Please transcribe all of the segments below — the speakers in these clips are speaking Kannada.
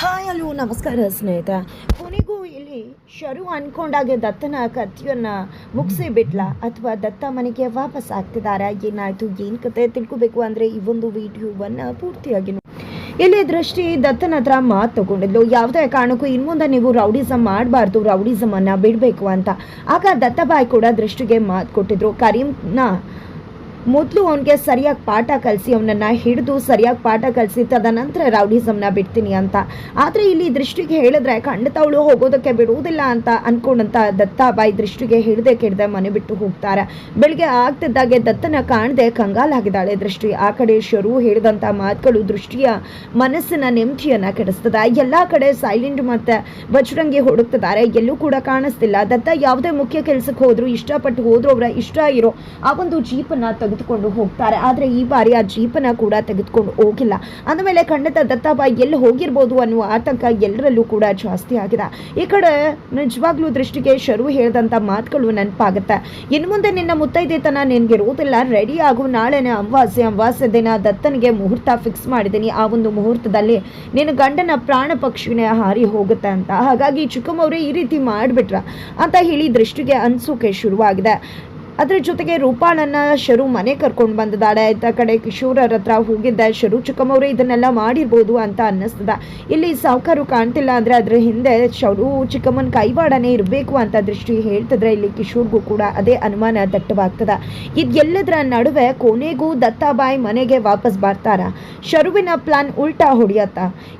ಹಾಯ್ ಹಲೋ ನಮಸ್ಕಾರ ಸ್ನೇಹಿತ. ಕೊನೆಗೂ ಇಲ್ಲಿ ಶರು ಅನ್ಕೊಂಡಾಗೆ ದತ್ತನ ಕತ್ತಿಯನ್ನ ಮುಗಿಸಿ ಬಿಟ್ಲ ಅಥವಾ ದತ್ತ ಮನೆಗೆ ವಾಪಸ್ ಆಗ್ತಿದಾರ? ಏನಾಯ್ತು? ಏನು ಕತೆ? ತಿಳ್ಕೊಬೇಕು ಅಂದ್ರೆ ಈ ಒಂದು ವಿಡಿಯೋವನ್ನ ಪೂರ್ತಿಯಾಗಿ. ಇಲ್ಲಿ ದೃಷ್ಟಿ ದತ್ತನ ಹತ್ರ ಮಾತು ತಗೊಂಡಿದ್ಲು, ಯಾವುದೇ ಕಾರಣಕ್ಕೂ ಇನ್ನು ಮುಂದೆ ನೀವು ರೌಡಿಸಮ್ ಮಾಡಬಾರ್ದು ರೌಡಿಸಮ್ ಅನ್ನ ಬಿಡಬೇಕು ಅಂತ. ಆಗ ದತ್ತಬಾಯಿ ಕೂಡ ದೃಷ್ಟಿಗೆ ಮಾತು ಕೊಟ್ಟಿದ್ರು. ಕರೀಂನ ಮೊದಲು ಅವನಿಗೆ ಸರಿಯಾಗಿ ಪಾಠ ಕಲಿಸಿ ಅವನನ್ನ ಹಿಡಿದು ಸರಿಯಾಗಿ ಪಾಠ ಕಲಿಸಿ ತದನಂತರ ರೌಡಿಸಮ್ನ ಬಿಡ್ತೀನಿ ಅಂತ. ಆದರೆ ಇಲ್ಲಿ ದೃಷ್ಟಿಗೆ ಹೇಳಿದ್ರೆ ಖಂಡಿತ ಅವಳು ಹೋಗೋದಕ್ಕೆ ಬಿಡುವುದಿಲ್ಲ ಅಂತ ಅನ್ಕೊಂಡಂತ ದತ್ತಾಬಾಯಿ ದೃಷ್ಟಿಗೆ ಹಿಡದೆ ಕೆಡದೆ ಮನೆ ಬಿಟ್ಟು ಹೋಗ್ತಾರೆ. ಬೆಳಿಗ್ಗೆ ಆಗ್ತಿದ್ದಾಗೆ ದತ್ತನ ಕಾಣದೆ ಕಂಗಾಲಾಗಿದ್ದಾಳೆ ದೃಷ್ಟಿ. ಆ ಕಡೆ ಶರು ಹೇಳಿದಂಥ ಮಾತುಗಳು ದೃಷ್ಟಿಯ ಮನಸ್ಸಿನ ನೆಮ್ಮದಿಯನ್ನ ಕೆಡಿಸ್ತದೆ. ಎಲ್ಲ ಕಡೆ ಸೈಲೆಂಟ್ ಮತ್ತು ಬಜರಂಗಿ ಹುಡುಕ್ತಿದ್ದಾರೆ. ಎಲ್ಲೂ ಕೂಡ ಕಾಣಿಸ್ತಿಲ್ಲ. ದತ್ತ ಯಾವುದೇ ಮುಖ್ಯ ಕೆಲಸಕ್ಕೆ ಹೋದ್ರು, ಇಷ್ಟಪಟ್ಟು ಹೋದ್ರು, ಅವರ ಇಷ್ಟ ಇರೋ ಆ ಒಂದು ಜೀಪನ್ನ ತೆಗೆದುಕೊಂಡು ಹೋಗ್ತಾರೆ. ಆದರೆ ಈ ಬಾರಿ ಆ ಜೀಪನ್ನ ಕೂಡ ತೆಗೆದುಕೊಂಡು ಹೋಗಿಲ್ಲ. ಅಂದಮೇಲೆ ಖಂಡಿತ ದತ್ತಾಬಾಯಿ ಎಲ್ಲಿ ಹೋಗಿರ್ಬೋದು ಅನ್ನುವ ಆತಂಕ ಎಲ್ಲರಲ್ಲೂ ಕೂಡ ಜಾಸ್ತಿ ಆಗಿದೆ. ಈ ಕಡೆ ನಿಜವಾಗ್ಲೂ ದೃಷ್ಟಿಗೆ ಶರು ಹೇಳಿದಂಥ ಮಾತುಗಳು ನೆನಪಾಗುತ್ತೆ. ಇನ್ನು ಮುಂದೆ ನಿನ್ನ ಮುತ್ತೈದೆತನ ನಿನಗಿರುವುದಿಲ್ಲ. ರೆಡಿ ಆಗು. ನಾಳೆನೇ ಅಮಾವಾಸ್ಯೆ ಅಮಾವಾಸ್ಯೆ ದಿನ ದತ್ತನಿಗೆ ಮುಹೂರ್ತ ಫಿಕ್ಸ್ ಮಾಡಿದ್ದೀನಿ. ಆ ಒಂದು ಮುಹೂರ್ತದಲ್ಲಿ ನಿನ್ನ ಗಂಡನ ಪ್ರಾಣ ಪಕ್ಷಿನೇ ಹಾರಿ ಹೋಗುತ್ತೆ ಅಂತ. ಹಾಗಾಗಿ ಚಿಕ್ಕಮ್ಮವ್ರೆ ಈ ರೀತಿ ಮಾಡಿಬಿಟ್ರ ಅಂತ ಹೇಳಿ ದೃಷ್ಟಿಗೆ ಅನ್ಸೋಕೆ ಶುರುವಾಗಿದೆ. ಅದ್ರ ಜೊತೆಗೆ ರೂಪಾಳನ್ನ ಶರು ಮನೆ ಕರ್ಕೊಂಡು ಬಂದಿದ್ದಾಳೆ. ಆಯ್ತ ಕಡೆ ಕಿಶೋರರ ಹತ್ರ ಹೋಗಿದ್ದ ಶರು ಚಿಕ್ಕಮ್ಮವ್ರೆ ಇದನ್ನೆಲ್ಲ ಮಾಡಿರ್ಬೋದು ಅಂತ ಅನ್ನಿಸ್ತದ. ಇಲ್ಲಿ ಸಾವುಕಾರು ಕಾಣ್ತಿಲ್ಲ ಅಂದ್ರೆ ಅದ್ರ ಹಿಂದೆ ಶರು ಚಿಕ್ಕಮ್ಮನ ಕೈವಾಡನೇ ಇರಬೇಕು ಅಂತ ದೃಷ್ಟಿ ಹೇಳ್ತಿದ್ರೆ ಇಲ್ಲಿ ಕಿಶೋರ್ಗೂ ಕೂಡ ಅದೇ ಅನುಮಾನ ದಟ್ಟವಾಗ್ತದ. ಇದೆಲ್ಲದರ ನಡುವೆ ಕೊನೆಗೂ ದತ್ತಾಬಾಯಿ ಮನೆಗೆ ವಾಪಸ್ ಬರ್ತಾರ. ಶರುವಿನ ಪ್ಲಾನ್ ಉಲ್ಟಾ ಹೊಡಿಯತ್ತ.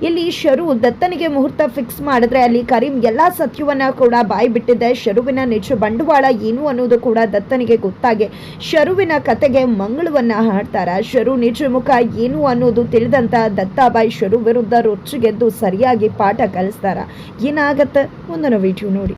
ಇಲ್ಲಿ ಶರು ದತ್ತನಿಗೆ ಮುಹೂರ್ತ ಫಿಕ್ಸ್ ಮಾಡಿದ್ರೆ ಅಲ್ಲಿ ಕರೀಂ ಎಲ್ಲಾ ಸತ್ಯವನ್ನ ಕೂಡ ಬಾಯಿ ಬಿಟ್ಟಿದ್ದೆ ಶರುವಿನ ನಿಜ ಬಂಡವಾಳ ಏನು ಅನ್ನೋದು ಕೂಡ ದತ್ತನಿಗೆ ಗೊತ್ತಾಗಿ. ಶರುವಿನ ಕತೆಗೆ ಮಂಗಳವನ್ನ ಹಾಡ್ತಾರ? ಶರು ನಿಜಮುಖ ಏನು ಅನ್ನೋದು ತಿಳಿದಂತ ದತ್ತಾಬಾಯಿ ಶರು ವಿರುದ್ಧ ರೊಚ್ಚಿಗೆದ್ದು ಸರಿಯಾಗಿ ಪಾಠ ಕಲಿಸ್ತಾರ? ಏನಾಗತ್ತೆ? ಮುಂದಿನ ವಿಡಿಯೋ ನೋಡಿ.